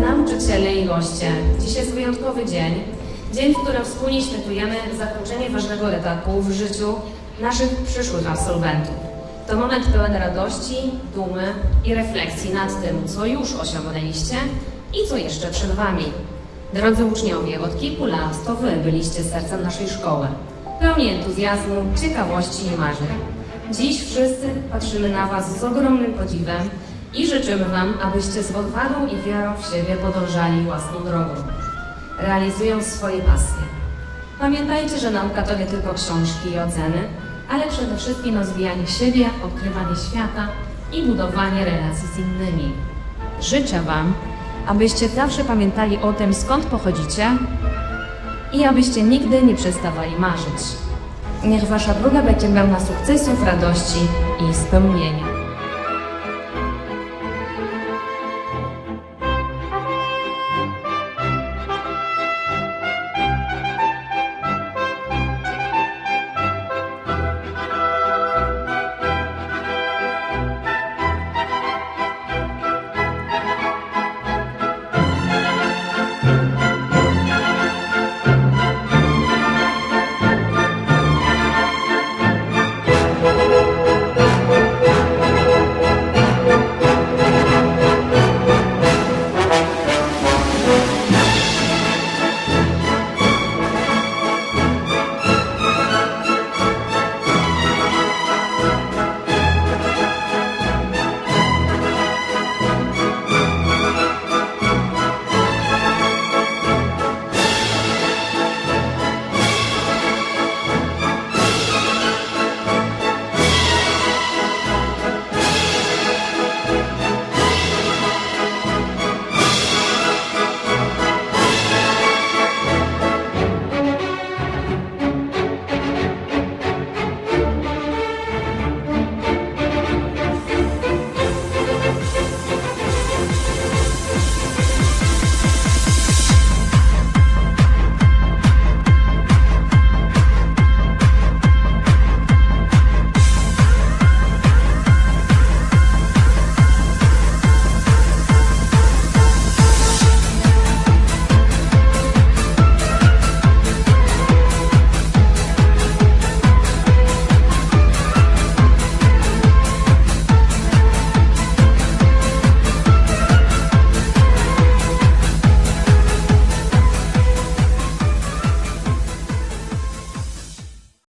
nauczyciele i goście. Dziś jest wyjątkowy dzień. Dzień, w którym wspólnie świętujemy zakończenie ważnego etapu w życiu naszych przyszłych absolwentów. To moment pełen radości, dumy i refleksji nad tym, co już osiągnęliście i co jeszcze przed Wami. Drodzy uczniowie, od kilku lat to Wy byliście sercem naszej szkoły. Pełni entuzjazmu, ciekawości i marzeń. Dziś wszyscy patrzymy na Was z ogromnym podziwem i życzymy Wam, abyście z odwagą i wiarą w siebie podążali własną drogą, realizując swoje pasje. Pamiętajcie, że nauka to nie tylko książki i oceny, ale przede wszystkim rozwijanie siebie, odkrywanie świata i budowanie relacji z innymi. Życzę Wam, abyście zawsze pamiętali o tym, skąd pochodzicie i abyście nigdy nie przestawali marzyć. Niech Wasza droga będzie pełna sukcesów, radości i spełnienia.